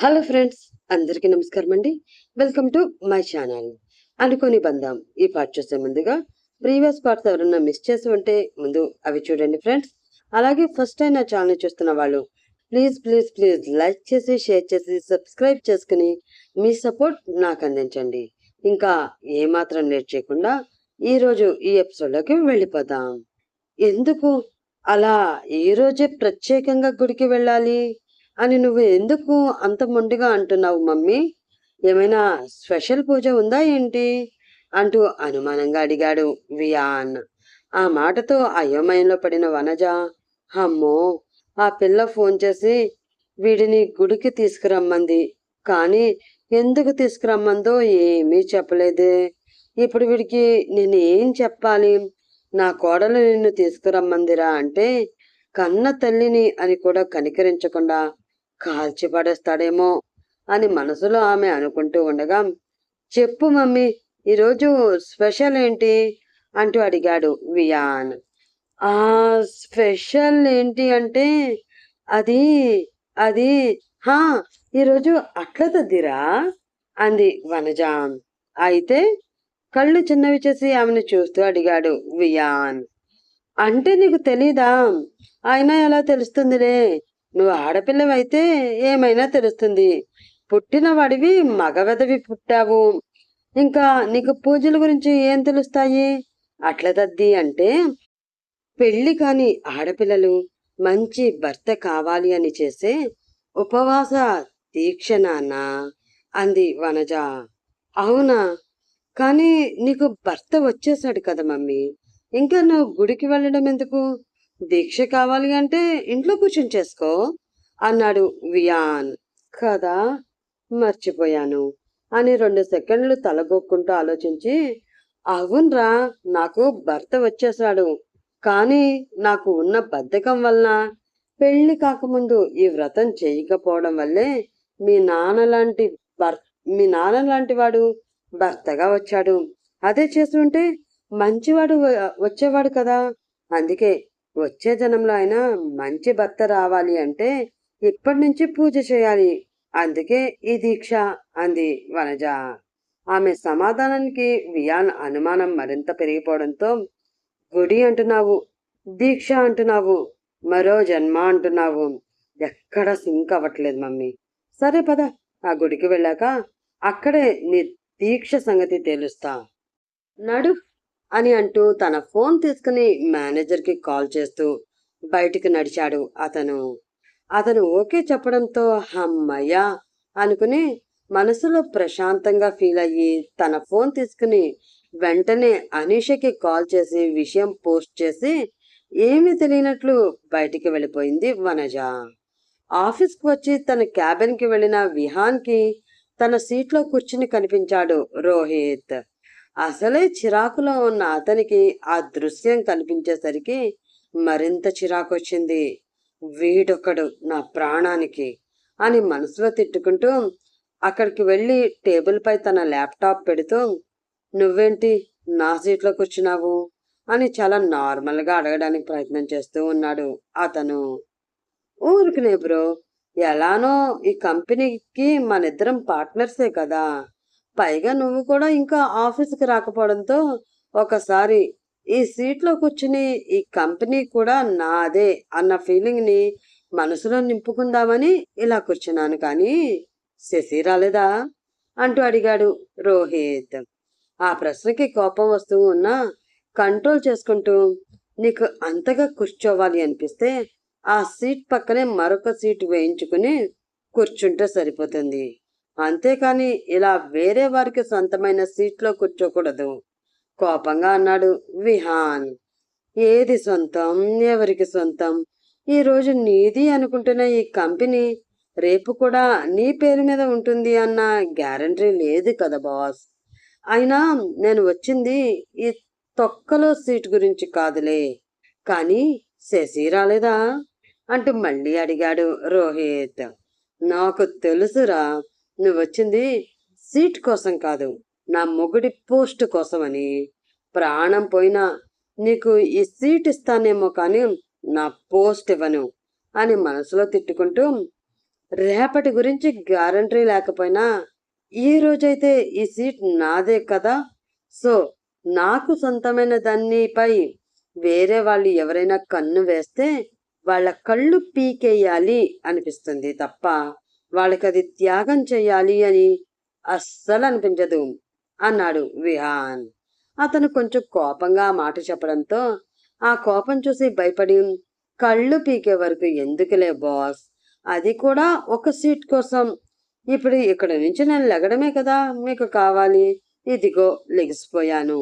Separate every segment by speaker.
Speaker 1: Hello friends అందరికీ నమస్కారం అండి. Welcome to my channel. అనుకోని బందాం ఈ పార్ట్ చూసే ముందుగా ప్రీవియస్ పార్ట్స్ ఎవరన్నా మిస్ చేసి ఉంటే ముందు అవి చూడండి ఫ్రెండ్స్. అలాగే ఫస్ట్ టైం నా ఛానల్ చూస్తున్న వాళ్ళు ప్లీజ్ ప్లీజ్ ప్లీజ్ లైక్ చేసి షేర్ చేసి సబ్స్క్రైబ్ చేసుకుని మీ సపోర్ట్ నాకు అందించండి. ఇంకా ఏమాత్రం లేట్ చేయకుండా ఈరోజు ఈ ఎపిసోడ్లోకి వెళ్ళిపోదాం. ఎందుకు? అలా ఈ రోజే ప్రత్యేకంగా గుడికి వెళ్ళాలి? అని నువ్వు ఎందుకు అంత మొండిగా అంటున్నావు మమ్మీ? ఏమైనా స్పెషల్ పూజ ఉందా ఏంటి? అంటూ అనుమానంగా అడిగాడు వియాన్. ఆ మాటతో అయోమయంలో పడిన వనజ అమ్మో ఆ పిల్ల ఫోన్ చేసి వీడిని గుడికి తీసుకురమ్మంది. కానీ ఎందుకు తీసుకురమ్మందో ఏమీ చెప్పలేదే. ఇప్పుడు వీడికి నేను ఏం చెప్పాలి? నా కోడలు నిన్ను తీసుకురమ్మందిరా అంటే కన్న తల్లిని అని కూడా కనికరించకుండా కాల్చి పడేస్తాడేమో అని మనసులో ఆమె అనుకుంటూ ఉండగా చెప్పు మమ్మీ ఈరోజు స్పెషల్ ఏంటి? అంటూ అడిగాడు వియాన్. ఆ స్పెషల్ ఏంటి అంటే అది అది హా ఈరోజు అట్ల తద్దిరా అంది వనజ. అయితే కళ్ళు చిన్నవి చేసి ఆమెను చూస్తూ అడిగాడు వియాన్. అంటే నీకు తెలీదా? అయినా ఎలా తెలుస్తుందిలే? నువ్వు ఆడపిల్లవైతే ఏమైనా తెలుస్తుంది. పుట్టిన వాడివి మగవెదవి పుట్టావు. ఇంకా నీకు పూజల గురించి ఏం తెలుస్తాయి? అట్ల తద్ది అంటే పెళ్ళి కాని ఆడపిల్లలు మంచి భర్త కావాలి అని చేసే ఉపవాస దీక్షనానా అంది వనజ. అవునా? కానీ నీకు భర్త వచ్చేసాడు కదా మమ్మీ. ఇంకా నువ్వు గుడికి వెళ్ళడం ఎందుకు దీక్ష కావాలి అంటే ఇంట్లో కూర్చొని చేసుకో అన్నాడు వియాన్. కదా మర్చిపోయాను అని రెండు సెకండ్లు తలగొక్కుంటూ ఆలోచించి అవునరా నాకు భర్త వచ్చేసాడు కానీ నాకు ఉన్న బద్ధకం వలన పెళ్ళి కాకముందు ఈ వ్రతం చేయకపోవడం వల్లే మీ నాన్న లాంటి భర్ మీ నాన్న లాంటి వాడు భర్తగా వచ్చాడు. అదే చేస్తుంటే మంచివాడు వ- వచ్చేవాడు కదా అందుకే వచ్చే జనంలో అయినా మంచి భర్త రావాలి అంటే ఇప్పటి నుంచి పూజ చేయాలి. అందుకే ఈ దీక్ష అంది వనజ. ఆమె సమాధానానికి వియాన్ అనుమానం మరింత పెరిగిపోవడంతో గుడి అంటున్నావు దీక్ష అంటున్నావు మరో జన్మ అంటున్నావు. ఎక్కడ సింక్ అవ్వట్లేదు మమ్మీ. సరే పద ఆ గుడికి వెళ్ళాక అక్కడే నీ దీక్ష సంగతి తేలుస్తా. నడు. అని అంటూ తన ఫోన్ తీసుకుని మేనేజర్కి కాల్ చేస్తూ బయటికి నడిచాడు అతను. అతను ఓకే చెప్పడంతో హమ్మయ్యా అనుకుని మనసులో ప్రశాంతంగా ఫీల్ అయ్యి తన ఫోన్ తీసుకుని వెంటనే అనీషకి కాల్ చేసి విషయం పోస్ట్ చేసి ఏమీ తెలియనట్లు బయటికి వెళ్ళిపోయింది వనజ. ఆఫీస్కి వచ్చి తన క్యాబిన్కి వెళ్ళిన విహాన్కి తన సీట్లో కూర్చుని కనిపించాడు రోహిత్. అసలే చిరాకులో ఉన్న అతనికి ఆ దృశ్యం కనిపించేసరికి మరింత చిరాకొచ్చింది. వీడొకడు నా ప్రాణానికి అని మనసులో తిట్టుకుంటూ అక్కడికి వెళ్ళి టేబుల్ పై తన ల్యాప్టాప్ పెడుతూ నువ్వేంటి నా సీట్లో కూర్చున్నావు అని చాలా నార్మల్గా అడగడానికి ప్రయత్నం చేస్తూ ఉన్నాడు అతను. ఊరికినే బ్రో ఎలానో ఈ కంపెనీకి మనిద్దరం పార్ట్నర్సే కదా. పైగా నువ్వు కూడా ఇంకా ఆఫీస్కి రాకపోవడంతో ఒకసారి ఈ సీట్లో కూర్చుని ఈ కంపెనీ కూడా నాదే అన్న ఫీలింగ్ని మనసులో నింపుకుందామని ఇలా కూర్చున్నాను. కానీ శశి రాలేదా? అంటూ అడిగాడు రోహిత్. ఆ ప్రశ్నకి కోపం వస్తూ ఉన్నా కంట్రోల్ చేసుకుంటూ నీకు అంతగా కూర్చోవాలి అనిపిస్తే ఆ సీట్ పక్కనే మరొక సీట్ వేయించుకుని కూర్చుంటే సరిపోతుంది. అంతేకాని ఇలా వేరే వారికి సొంతమైన సీట్లో కూర్చోకూడదు. కోపంగా అన్నాడు విహాన్. ఏది సొంతం? ఎవరికి సొంతం? ఈ రోజు నీది అనుకుంటున్న ఈ కంపెనీ రేపు కూడా నీ పేరు మీద ఉంటుంది అన్న గ్యారంటీ లేదు కదా బాస్. అయినా నేను వచ్చింది ఈ తొక్కలో సీట్ గురించి కాదులే. కానీ శశి రాలేదా? అంటూ మళ్ళీ అడిగాడు రోహిత్. నాకు తెలుసురా నువ్వు వచ్చింది సీట్ కోసం కాదు నా మొగుడి పోస్ట్ కోసమని. ప్రాణం పోయినా నీకు ఈ సీట్ ఇస్తానేమో కానీ నా పోస్ట్ ఇవ్వను అని మనసులో తిట్టుకుంటూ రేపటి గురించి గ్యారంటీ లేకపోయినా ఈ రోజైతే ఈ సీట్ నాదే కదా. సో నాకు సొంతమైన దానిపై వేరే వాళ్ళు ఎవరైనా కన్ను వేస్తే వాళ్ళ కళ్ళు పీకేయాలి అనిపిస్తుంది తప్ప వాళ్ళకి అది త్యాగం చేయాలి అని అస్సలు అనిపించదు అన్నాడు విహాన్. అతను కొంచెం కోపంగా మాట చెప్పడంతో ఆ కోపం చూసి భయపడి కళ్ళు పీకే వరకు ఎందుకులే బాస్? అది కూడా ఒక సీట్ కోసం. ఇప్పుడు ఇక్కడ నుంచి నేను లెగడమే కదా మీకు కావాలి. ఇదిగో లెగిసిపోయాను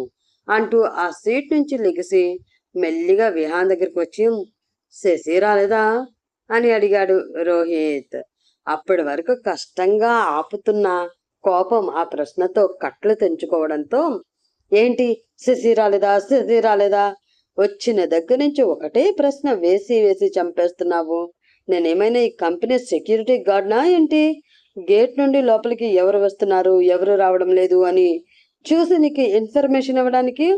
Speaker 1: అంటూ ఆ సీట్ నుంచి లెగిసి మెల్లిగా విహాన్ దగ్గరికి వచ్చి శశి రాలేదా? అని అడిగాడు రోహిత్. అప్పటి వరకు కష్టంగా ఆపుతున్న కోపం ఆ ప్రశ్నతో కట్లు తెంచుకోవడంతో ఏంటి? శశి రాలేదా? శశి రాలేదా? వచ్చిన దగ్గర నుంచి ఒకటే ప్రశ్న వేసి వేసి చంపేస్తున్నావు. నేనేమైనా ఈ కంపెనీ సెక్యూరిటీ గార్డ్నా ఏంటి? గేట్ నుండి లోపలికి ఎవరు వస్తున్నారు? ఎవరు రావడం లేదు? అని చూసి నీకు ఇన్ఫర్మేషన్ ఇవ్వడానికి?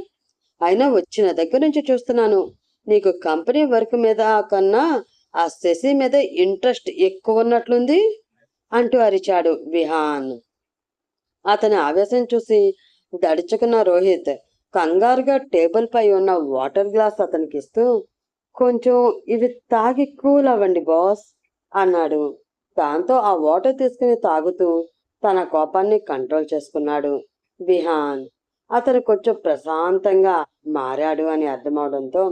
Speaker 1: అయినా వచ్చిన దగ్గర నుంచి చూస్తున్నాను. నీకు కంపెనీ వర్క్ మీద కన్నా ఆ శశి మీద ఇంట్రెస్ట్ ఎక్కువ ఉన్నట్లుంది అంటూ అరిచాడు విహాన్. అతని ఆవేశం చూసి దడుచుకున్న రోహిత్ కంగారుగా టేబుల్ పై ఉన్న వాటర్ గ్లాస్ అతనికి ఇస్తూ కొంచెం ఇవి తాగి కూల్ అవ్వండి బాస్ అన్నాడు. దాంతో ఆ వాటర్ తీసుకుని తాగుతూ తన కోపాన్ని కంట్రోల్ చేసుకున్నాడు విహాన్. అతను కొంచెం ప్రశాంతంగా మారాడు అని అర్థమవడంతో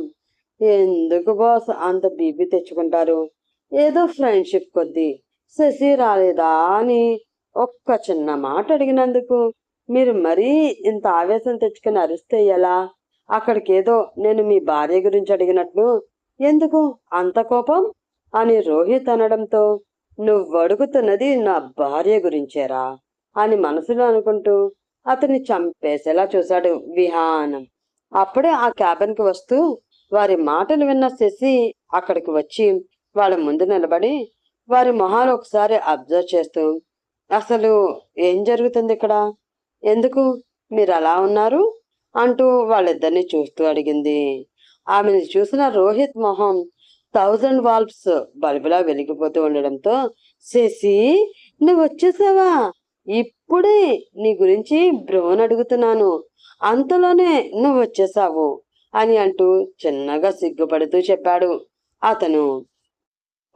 Speaker 1: ఎందుకు బాస్ అంత బీపీ తెచ్చుకుంటారు? ఏదో ఫ్రెండ్షిప్ కొద్దీ. శశి రాలేదా అని ఒక్క చిన్న మాట అడిగినందుకు. మీరు మరీ ఇంత ఆవేశం తెచ్చుకుని అరిస్తే ఎలా? అక్కడికి ఏదో నేను మీ భార్య గురించి అడిగినట్లు. ఎందుకు? అంత కోపం? అని రోహిత్ అనడంతో. నువ్వు అడుగుతున్నది నా భార్య గురించేరా? అని మనసులో అనుకుంటూ అతన్ని చంపేసేలా చూశాడు విహానం. అప్పుడే ఆ క్యాబిన్కి వస్తూ వారి మాటలు విన్న శశి అక్కడికి వచ్చి వాళ్ళ ముందు నిలబడి వారి మొహాలు ఒకసారి అబ్జర్వ్ చేస్తూ అసలు ఏం జరుగుతుంది ఇక్కడ? ఎందుకు మీరు అలా ఉన్నారు? అంటూ వాళ్ళిద్దరిని చూస్తూ అడిగింది. ఆమెను చూసిన రోహిత్ మొహం థౌజండ్ వాల్వ్స్ బల్బులా వెలిగిపోతూ ఉండడంతో శశి నువ్వు వచ్చేసావా? ఇప్పుడే నీ గురించి బ్రోన్ అడుగుతున్నాను. అంతలోనే నువ్వు వచ్చేసావు. అని అంటూ చిన్నగా సిగ్గుపడుతూ చెప్పాడు. అతను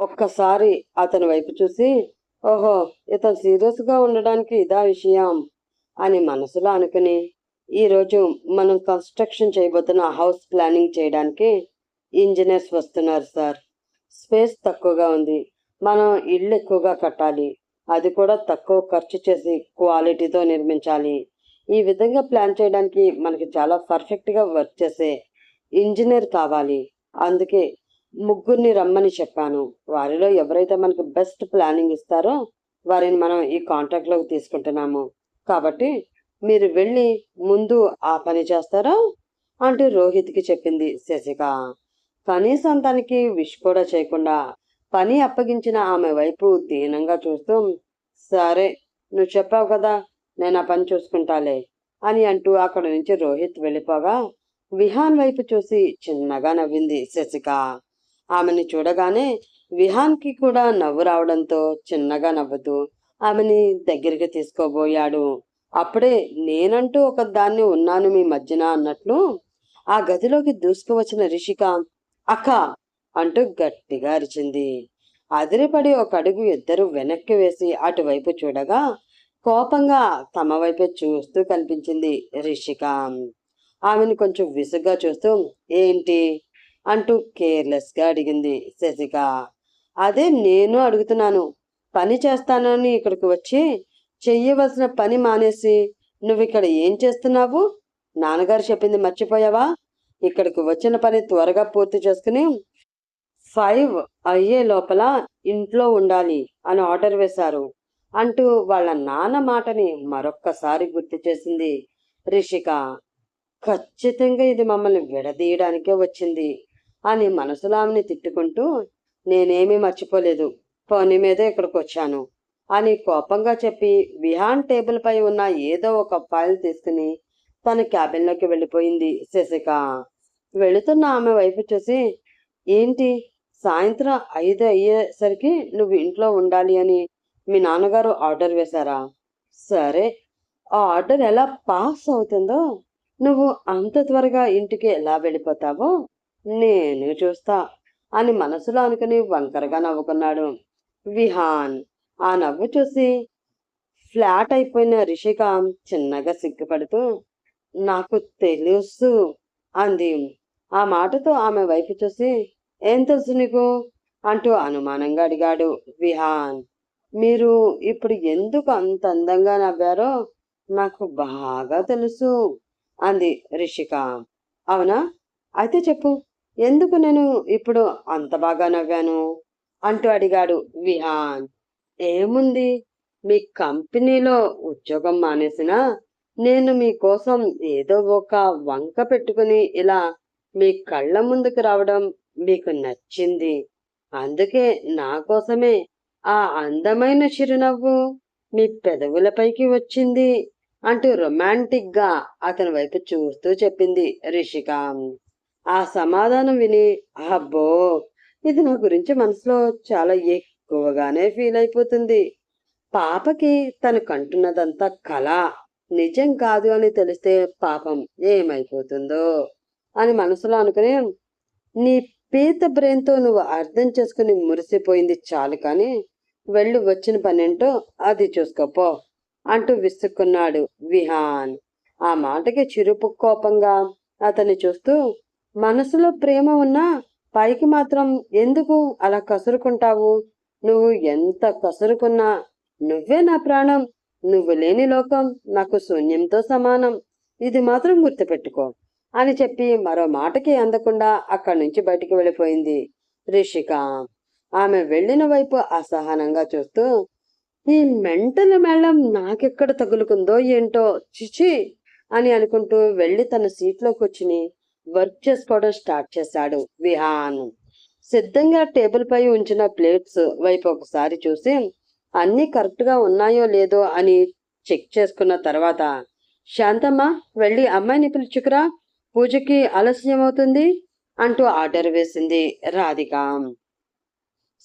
Speaker 1: ఒక్కసారి అతని వైపు చూసి ఓహో ఇతను సీరియస్గా ఉండడానికి ఇదా విషయం? అని మనసులో అనుకుని ఈరోజు మనం కన్స్ట్రక్షన్ చేయబోతున్న హౌస్ ప్లానింగ్ చేయడానికి ఇంజనీర్స్ వస్తున్నారు సార్. స్పేస్ తక్కువగా ఉంది. మనం ఇల్లు ఎక్కువగా కట్టాలి. అది కూడా తక్కువ ఖర్చు చేసి క్వాలిటీతో నిర్మించాలి. ఈ విధంగా ప్లాన్ చేయడానికి మనకి చాలా పర్ఫెక్ట్గా వర్క్ చేసే ఇంజనీర్ కావాలి. అందుకే ముగ్గురిని రమ్మని చెప్పాను. వారిలో ఎవరైతే మనకు బెస్ట్ ప్లానింగ్ ఇస్తారో వారిని మనం ఈ కాంట్రాక్ట్లోకి తీసుకుంటున్నాము. కాబట్టి మీరు వెళ్ళి ముందు ఆ పని చేస్తారా? అంటూ రోహిత్కి చెప్పింది శశిక. కనీసం తనకి విష్ కూడా చేయకుండా పని అప్పగించిన ఆమె వైపు దీనంగా చూస్తూ సరే నువ్వు చెప్పావు కదా నేను ఆ పని చూసుకుంటాలే అని అంటూ అక్కడ నుంచి రోహిత్ వెళ్ళిపోగా విహాన్ వైపు చూసి చిన్నగా నవ్వింది శశిక. ఆమెని చూడగానే విహాన్కి కూడా నవ్వు రావడంతో చిన్నగా నవ్వుతూ ఆమెని దగ్గరికి తీసుకోబోయాడు. అప్పుడే నేనంటూ ఒక దాన్ని ఉన్నాను మీ మధ్యన అన్నట్లు ఆ గదిలోకి దూసుకువచ్చిన రిషిక అక్క అంటూ గట్టిగా అరిచింది. అదిరిపడి ఒక అడుగు ఇద్దరు వెనక్కి వేసి అటువైపు చూడగా కోపంగా తమ వైపే చూస్తూ కనిపించింది రిషిక. ఆమెను కొంచెం విసుగ్గా చూస్తూ ఏంటి? అంటూ కేర్లెస్గా అడిగింది శశిక. అదే నేను అడుగుతున్నాను. పని చేస్తానని ఇక్కడికి వచ్చి చెయ్యవలసిన పని మానేసి నువ్వు ఇక్కడ ఏం చేస్తున్నావు? నాన్నగారు చెప్పింది మర్చిపోయావా? ఇక్కడికి వచ్చిన పని త్వరగా పూర్తి చేసుకుని ఫైవ్ అయ్యే లోపల ఇంట్లో ఉండాలి అని ఆర్డర్ వేశారు. అంటూ వాళ్ళ నాన్న మాటని మరొక్కసారి గుర్తు చేసింది రిషిక. ఖచ్చితంగా ఇది మమ్మల్ని విడదీయడానికే వచ్చింది అని మనసులో ఆమెని తిట్టుకుంటూ నేనేమీ మర్చిపోలేదు పని మీదే ఇక్కడికి వచ్చాను అని కోపంగా చెప్పి విహాన్ టేబుల్ పై ఉన్న ఏదో ఒక ఫైల్ తీసుకుని తన క్యాబిన్లోకి వెళ్ళిపోయింది శశిక. వెళుతున్న ఆమె వైపు చూసి ఏంటి సాయంత్రం ఐదు అయ్యేసరికి నువ్వు ఇంట్లో ఉండాలి అని మీ నాన్నగారు ఆర్డర్ వేశారా? సరే. ఆ ఆర్డర్ ఎలా పాస్ అవుతుందో నువ్వు అంత త్వరగా ఇంటికి ఎలా వెళ్ళిపోతావో నేను చూస్తా అని మనసులో అనుకుని వంకరగా నవ్వుకున్నాడు. విహాన్ ఆ నవ్వు చూసి ఫ్లాట్ అయిపోయిన రిషిక చిన్నగా సిగ్గుపడుతూ నాకు తెలుసు అంది. ఆ మాటతో ఆమె వైపు చూసి ఏం తెలుసు నీకు? అంటూ అనుమానంగా అడిగాడు విహాన్. మీరు ఇప్పుడు ఎందుకు అంత అందంగా నవ్వారో నాకు బాగా తెలుసు అంది రిషిక. అవునా? అయితే చెప్పు ఎందుకు నేను ఇప్పుడు అంత బాగా నవ్వాను? అంటూ అడిగాడు విహాన్. ఏముంది? మీ కంపెనీలో ఉద్యోగం మానేసినా నేను మీకోసం ఏదో ఒక వంక పెట్టుకుని ఇలా మీ కళ్ళ ముందుకు రావడం మీకు నచ్చింది. అందుకే నా కోసమే ఆ అందమైన చిరునవ్వు మీ పెదవులపైకి వచ్చింది అంటూ రొమాంటిక్గా అతని వైపు చూస్తూ చెప్పింది రిషిక. ఆ సమాధానం విని అబ్బో ఇది నా గురించి మనసులో చాలా ఎక్కువగానే ఫీల్ అయిపోతుంది. పాపకి తను కంటున్నదంతా కళ నిజం కాదు అని తెలిస్తే పాపం ఏమైపోతుందో అని మనసులో అనుకుని నీ పీత బ్రెయిన్తో నువ్వు అర్థం చేసుకుని మురిసిపోయింది చాలు కానీ వెళ్ళి వచ్చిన పనేంటో అది చూసుకోపో అంటూ విసుక్కున్నాడు విహాన్. ఆ మాటకి చిరుపు కోపంగా అతన్ని చూస్తూ మనసులో ప్రేమ ఉన్నా పైకి మాత్రం ఎందుకు అలా కసురుకుంటావు? నువ్వు ఎంత కసురుకున్నా నువ్వే నా ప్రాణం. నువ్వు లేని లోకం నాకు శూన్యంతో సమానం. ఇది మాత్రం గుర్తుపెట్టుకో. అని చెప్పి మరో మాటకి అందకుండా అక్కడి నుంచి బయటికి వెళ్ళిపోయింది రిషిక. ఆమె వెళ్ళిన వైపు అసహనంగా చూస్తూ ఈ మెంటల్ మేళం నాకెక్కడ తగులుకుందో ఏంటో చిచి అని అనుకుంటూ వెళ్ళి తన సీట్లో కూర్చుని వర్క్ చేసుకోవడం స్టార్ట్ చేశాడు విహాన్. సిద్ధంగా టేబుల్ పై ఉంచిన ప్లేట్స్ వైపు ఒకసారి చూసి అన్ని కరెక్ట్గా ఉన్నాయో లేదో అని చెక్ చేసుకున్న తర్వాత శాంతమ్మ వెళ్ళి అమ్మాయిని పిలుచుకురా పూజకి ఆలస్యం అవుతుంది అంటూ ఆర్డర్ వేసింది రాధిక.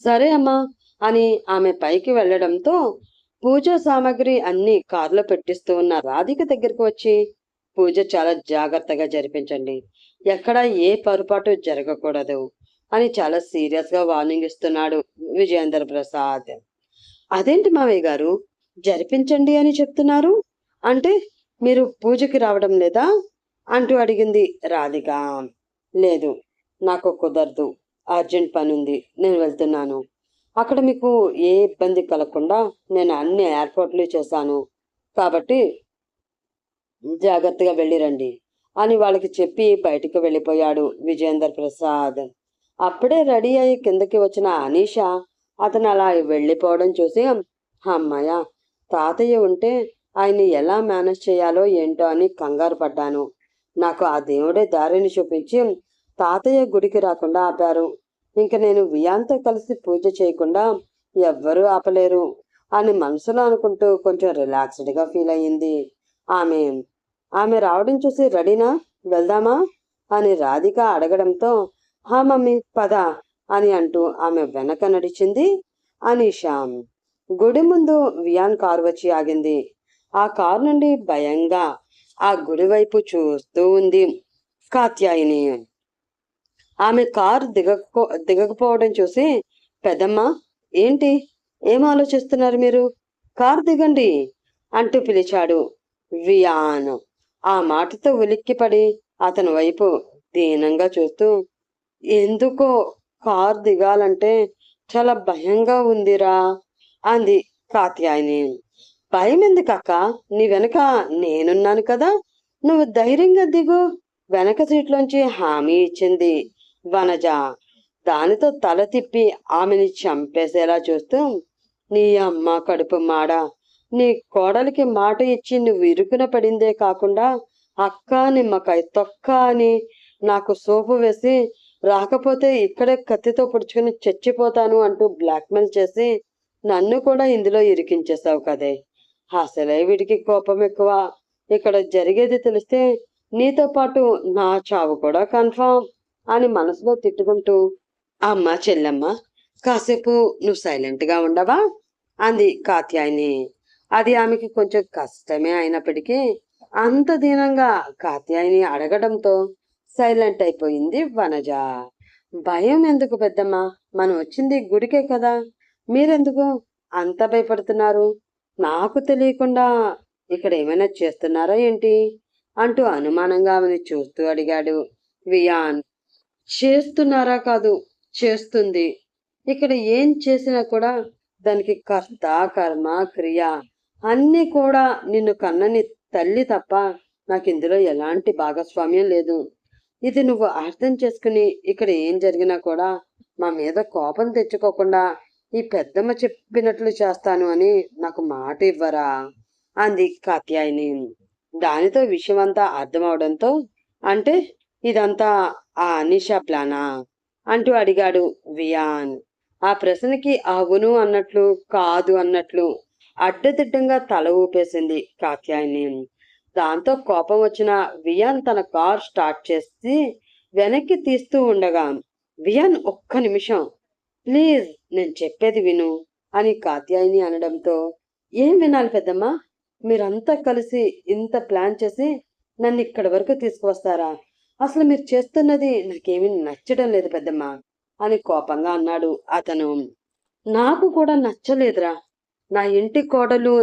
Speaker 1: సరే అమ్మా అని ఆమె పైకి వెళ్ళడంతో పూజ సామాగ్రి అన్ని కారులో పెట్టిస్తూ ఉన్న రాధిక దగ్గరికి వచ్చి పూజ చాలా జాగ్రత్తగా జరిపించండి. ఎక్కడ ఏ పొరపాటు జరగకూడదు అని చాలా సీరియస్గా వార్నింగ్ ఇస్తున్నాడు విజయేంద్ర ప్రసాద్. అదేంటి మావయ్య గారు? జరిపించండి అని చెప్తున్నారు? అంటే మీరు పూజకి రావడం లేదా? అంటూ అడిగింది రాధిక. లేదు నాకు కుదరదు. అర్జెంట్ పని ఉంది నేను వెళ్తున్నాను. అక్కడ మీకు ఏ ఇబ్బంది కలగకుండా నేను అన్ని ఏర్పాట్లు చేశాను. కాబట్టి జాగ్రత్తగా వెళ్ళిరండి అని వాళ్ళకి చెప్పి బయటికి వెళ్ళిపోయాడు విజేందర్ ప్రసాద్. అప్పుడే రెడీ అయ్యి కిందకి వచ్చిన అనీష అతను అలా వెళ్ళిపోవడం చూసి అమ్మాయ తాతయ్య ఉంటే ఆయన్ని ఎలా మేనేజ్ చేయాలో ఏంటో అని కంగారు పడ్డాను. నాకు ఆ దేవుడే దారిని చూపించి తాతయ్య గుడికి రాకుండా ఆపారు. ఇంక నేను వియాంతో కలిసి పూజ చేయకుండా ఎవ్వరూ ఆపలేరు అని మనసులో అనుకుంటూ కొంచెం రిలాక్స్డ్గా ఫీల్ అయ్యింది. ఆమె ఆమె రావడం చూసి రెడీనా? వెళ్దామా? అని రాధిక అడగడంతో హా మమ్మీ పద అని అంటూ ఆమె వెనక నడిచింది. అనీషా గుడి ముందు వియాన్ కారు వచ్చి ఆగింది. ఆ కారు నుండి భయంగా ఆ గుడి వైపు చూస్తూ ఉంది కాత్యాయిని. ఆమె కారు దిగకపో దిగకపోవడం చూసి పెదమ్మ ఏంటి? ఏం ఆలోచిస్తున్నారు మీరు? కారు దిగండి అంటూ పిలిచాడు వియాన్. ఆ మాటతో ఉలిక్కిపడి అతని వైపు దీనంగా చూస్తూ ఎందుకో కారు దిగాలంటే చాలా భయంగా ఉందిరా అంది కాత్యాయని. భయం ఎందుకక్క నీ వెనక నేనున్నాను కదా. నువ్వు ధైర్యంగా దిగు. వెనక సీట్లోంచి హామీ ఇచ్చింది వనజ. దానితో తల తిప్పి ఆమెని చంపేసేలా చూస్తూ నీ అమ్మ కడుపు మాడ. నీ కోడలికి మాట ఇచ్చి నువ్వు ఇరుకున పడిందే కాకుండా అక్క నిమ్మకాయ తొక్క అని నాకు సోపు వేసి రాకపోతే ఇక్కడే కత్తితో పొడుచుకుని చచ్చిపోతాను అంటూ బ్లాక్మెయిల్ చేసి నన్ను కూడా ఇందులో ఇరికించేశావు కదే. అసలే వీడికి కోపం ఎక్కువ. ఇక్కడ జరిగేది తెలిస్తే నీతో పాటు నా చావు కూడా కన్ఫామ్ అని మనసులో తిట్టుకుంటూ అమ్మ చెల్లెమ్మ కాసేపు నువ్వు సైలెంట్గా ఉండవా? అంది కాత్యాయిని. అది ఆమెకి కొంచెం కష్టమే అయినప్పటికీ అంత దీనంగా కాత్యాయిని అడగడంతో సైలెంట్ అయిపోయింది వనజ. భయం ఎందుకు పెద్దమ్మ? మనం వచ్చింది గుడికే కదా. మీరెందుకు అంత భయపడుతున్నారు? నాకు తెలియకుండా ఇక్కడ ఏమైనా చేస్తున్నారా ఏంటి? అంటూ అనుమానంగా ఆమెను చూస్తూ అడిగాడు. వియాన్ చేస్తున్నారా కాదు చేస్తుంది. ఇక్కడ ఏం చేసినా కూడా దానికి కర్త కర్మ క్రియ అన్నీ కూడా నిన్ను కన్నని తల్లి తప్ప నాకు ఇందులో ఎలాంటి భాగస్వామ్యం లేదు. ఇది నువ్వు అర్థం చేసుకుని ఇక్కడ ఏం జరిగినా కూడా మా మీద కోపం తెచ్చుకోకుండా ఈ పెద్దమ్మ చెప్పినట్లు చేస్తాను అని నాకు మాట ఇవ్వరా? అంది కాత్యాయని. దానితో విషయం అంతా అర్థమవడంతో అంటే ఇదంతా ఆ అనిషా ప్లానా? అంటూ అడిగాడు వియాన్. ఆ ప్రశ్నకి అవును అన్నట్లు కాదు అన్నట్లు అడ్డదిడ్డంగా తల ఊపేసింది కాత్యాయని. దాంతో కోపం వచ్చిన వియాన్ తన కార్ స్టార్ట్ చేసి వెనక్కి తీస్తూ ఉండగా వియాన్ ఒక్క నిమిషం ప్లీజ్ నేను చెప్పేది విను అని కాత్యాయని అనడంతో ఏం వినాలి పెద్దమ్మా? మీరంతా కలిసి ఇంత ప్లాన్ చేసి నన్ను ఇక్కడి వరకు తీసుకువస్తారా? అసలు మీరు చేస్తున్నది నాకేమీ నచ్చడం లేదు పెద్దమ్మా అని కోపంగా అన్నాడు అతను. నాకు కూడా నచ్చలేదురా. నా ఇంటి కోడలు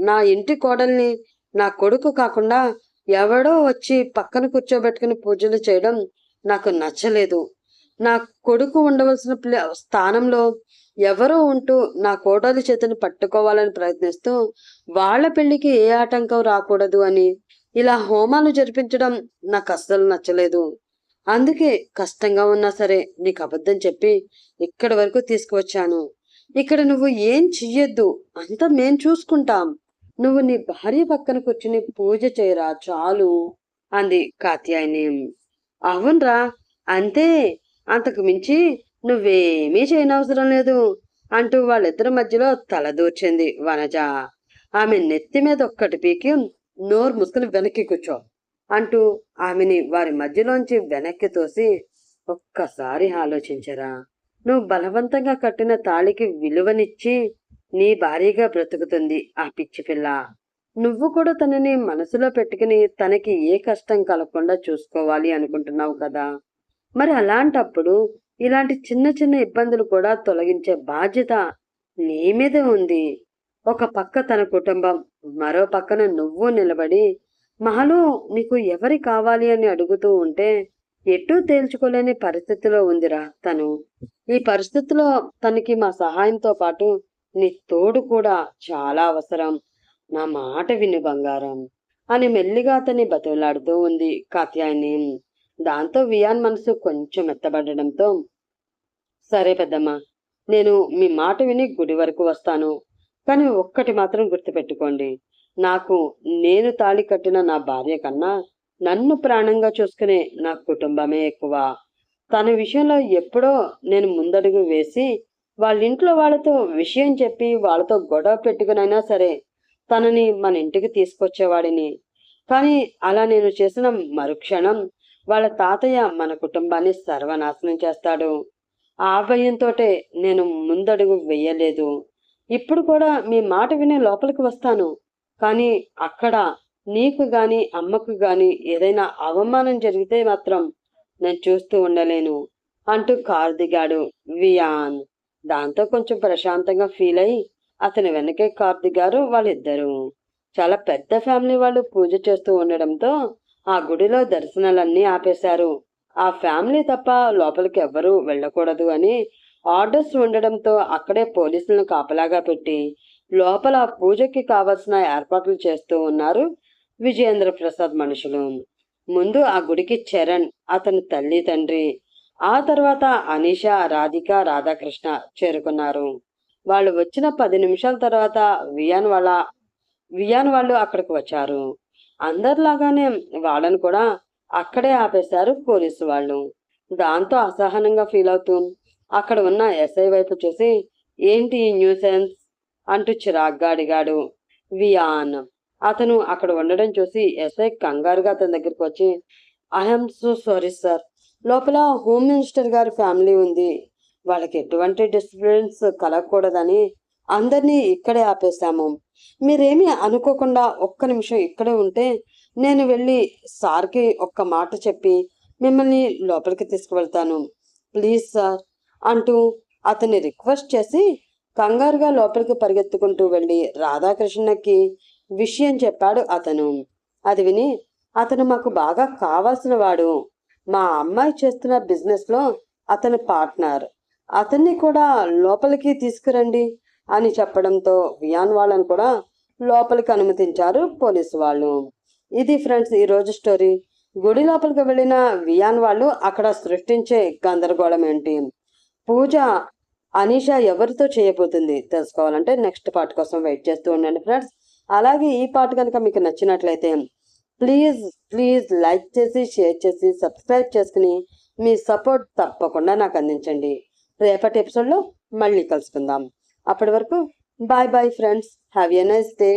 Speaker 1: నా ఇంటి కోడల్ని నా కొడుకు కాకుండా ఎవడో వచ్చి పక్కన కూర్చోబెట్టుకుని పూజలు చేయడం నాకు నచ్చలేదు. నా కొడుకు ఉండవలసిన స్థానంలో ఎవరో ఉంటూ నా కోడలి చేతిని పట్టుకోవాలని ప్రయత్నిస్తూ వాళ్ళ పెళ్ళికి ఏ ఆటంకం రాకూడదు అని ఇలా హోమాలు జరిపించడం నాకు అస్సలు నచ్చలేదు. అందుకే కష్టంగా ఉన్నా సరే నీకు అబద్ధం చెప్పి ఇక్కడి వరకు తీసుకువచ్చాను. ఇక్కడ నువ్వు ఏం చెయ్యొద్దు అంతా మేం చూసుకుంటాం. నువ్వు నీ భార్య పక్కన కూర్చుని పూజ చేయరా చాలు అంది కాత్యాయని. అవునరా అంతే. అంతకు మించి నువ్వేమీ చేయనవసరం లేదు అంటూ వాళ్ళిద్దరి మధ్యలో తలదూర్చింది వనజ. ఆమె నెత్తి మీద ఒక్కటి పీకి నోరు ముసుకుని వెనక్కి కూర్చో అంటూ ఆమెని వారి మధ్యలోంచి వెనక్కి తోసి ఒక్కసారి ఆలోచించరా. నువ్వు బలవంతంగా కట్టిన తాళికి విలువనిచ్చి నీ భారీగా బ్రతుకుతుంది ఆ పిచ్చి పిల్ల. నువ్వు కూడా తనని మనసులో పెట్టుకుని తనకి ఏ కష్టం కలగకుండా చూసుకోవాలి అనుకుంటున్నావు కదా. మరి అలాంటప్పుడు ఇలాంటి చిన్న చిన్న ఇబ్బందులు కూడా తొలగించే బాధ్యత నీ మీదే ఉంది. ఒక పక్క తన కుటుంబం మరో పక్కన నువ్వు నిలబడి మహలో నీకు ఎవరి కావాలి అని అడుగుతూ ఉంటే ఎటూ తేల్చుకోలేని పరిస్థితిలో ఉందిరా తను. ఈ పరిస్థితిలో తనకి మా సహాయంతో పాటు నీ తోడు కూడా చాలా అవసరం. నా మాట విను బంగారం అని మెల్లిగా అతన్ని బతిలాడుతూ ఉంది కాత్యాయని. దాంతో వియాన్ మనసు కొంచెం మెత్తబడడంతో సరే పెద్దమ్మా నేను మీ మాట విని గుడి వరకు వస్తాను. కానీ ఒక్కటి మాత్రం గుర్తుపెట్టుకోండి. నాకు నేను తాళి కట్టిన నా భార్య కన్నా నన్ను ప్రాణంగా చూసుకునే నా కుటుంబమే ఎక్కువ. తన విషయంలో ఎప్పుడో నేను ముందడుగు వేసి వాళ్ళ ఇంట్లో వాళ్ళతో విషయం చెప్పి వాళ్ళతో గొడవ పెట్టుకునైనా సరే తనని మన ఇంటికి తీసుకొచ్చేవాడిని. కానీ అలా నేను చేసిన మరుక్షణం వాళ్ళ తాతయ్య మన కుటుంబాన్ని సర్వనాశనం చేస్తాడు. ఆ భయంతోటే నేను ముందడుగు వెయ్యలేదు ఇప్పుడు కూడా మీ మాట విని లోపలికి వస్తాను. కానీ అక్కడ నీకు గాని అమ్మకు గాని ఏదైనా అవమానం జరిగితే మాత్రం నేను చూస్తూ ఉండలేను అంటూ కారు దిగాడు వియాన్. దాంతో కొంచెం ప్రశాంతంగా ఫీల్ అయి అతని వెనకే కారు దిగారు వాళ్ళిద్దరూ. చాలా పెద్ద ఫ్యామిలీ వాళ్ళు పూజ చేస్తూ ఉండడంతో ఆ గుడిలో దర్శనాలన్నీ ఆపేశారు. ఆ ఫ్యామిలీ తప్ప లోపలికి ఎవ్వరూ వెళ్ళకూడదు అని ఆర్డర్స్ ఉండడంతో అక్కడే పోలీసులను కాపలాగా పెట్టి లోపల పూజకి కావలసిన ఏర్పాట్లు చేస్తూ ఉన్నారు విజయేంద్ర ప్రసాద్ మనుషులు. ముందు ఆ గుడికి చరణ్ అతని తల్లి తండ్రి ఆ తర్వాత అనీష రాధిక రాధాకృష్ణ చేరుకున్నారు. వాళ్ళు వచ్చిన పది నిమిషాల తర్వాత వియాన్ వాళ్ళ వియాన్ వాళ్ళు అక్కడికి వచ్చారు. అందరిలాగానే వాళ్ళని కూడా అక్కడే ఆపేశారు పోలీసు వాళ్ళు. దాంతో అసహనంగా ఫీల్ అవుతూ అక్కడ ఉన్న ఎస్ఐ వైపు చూసి ఏంటి ఈ న్యూసెన్స్? అంటూ చిరాగ్గా అడిగాడు వియాన్. అతను అక్కడ ఉండడం చూసి ఎస్ఐ కంగారుగా అతని దగ్గరికి వచ్చి ఐఎమ్ సో సారీ సార్. లోపల హోమ్ మినిస్టర్ గారి ఫ్యామిలీ ఉంది. వాళ్ళకి ఎటువంటి డిస్టర్బెన్స్ కలగకూడదని అందరినీ ఇక్కడే ఆపేశాము. మీరేమీ అనుకోకుండా ఒక్క నిమిషం ఇక్కడే ఉంటే నేను వెళ్ళి సార్కి ఒక్క మాట చెప్పి మిమ్మల్ని లోపలికి తీసుకువెళ్తాను. ప్లీజ్ సార్ అంటూ అతన్ని రిక్వెస్ట్ చేసి కంగారుగా లోపలికి పరిగెత్తుకుంటూ వెళ్ళి రాధాకృష్ణకి విషయం చెప్పాడు అతను. అది విని అతను మాకు బాగా కావాల్సిన వాడు. మా అమ్మాయి చేస్తున్న బిజినెస్లో అతని పార్ట్నర్. అతన్ని కూడా లోపలికి తీసుకురండి. అని చెప్పడంతో వియాన్ వాళ్ళని కూడా లోపలికి అనుమతించారు పోలీసు వాళ్ళు. ఇది ఫ్రెండ్స్ ఈ రోజు స్టోరీ. గుడి లోపలికి వెళ్ళిన వియాన్ వాళ్ళు అక్కడ సృష్టించే గందరగోళం ఏంటి? పూజ అనీష ఎవరితో చేయబోతుంది? తెలుసుకోవాలంటే నెక్స్ట్ పార్ట్ కోసం వెయిట్ చేస్తూ ఉండండి ఫ్రెండ్స్. అలాగే ఈ పార్ట్ కనుక మీకు నచ్చినట్లయితే ప్లీజ్ ప్లీజ్ లైక్ చేసి షేర్ చేసి సబ్స్క్రైబ్ చేసుకుని మీ సపోర్ట్ తప్పకుండా నాకు అందించండి. రేపటి ఎపిసోడ్లో మళ్ళీ కలుసుకుందాం. అప్పటి వరకు bye bye friends have a nice day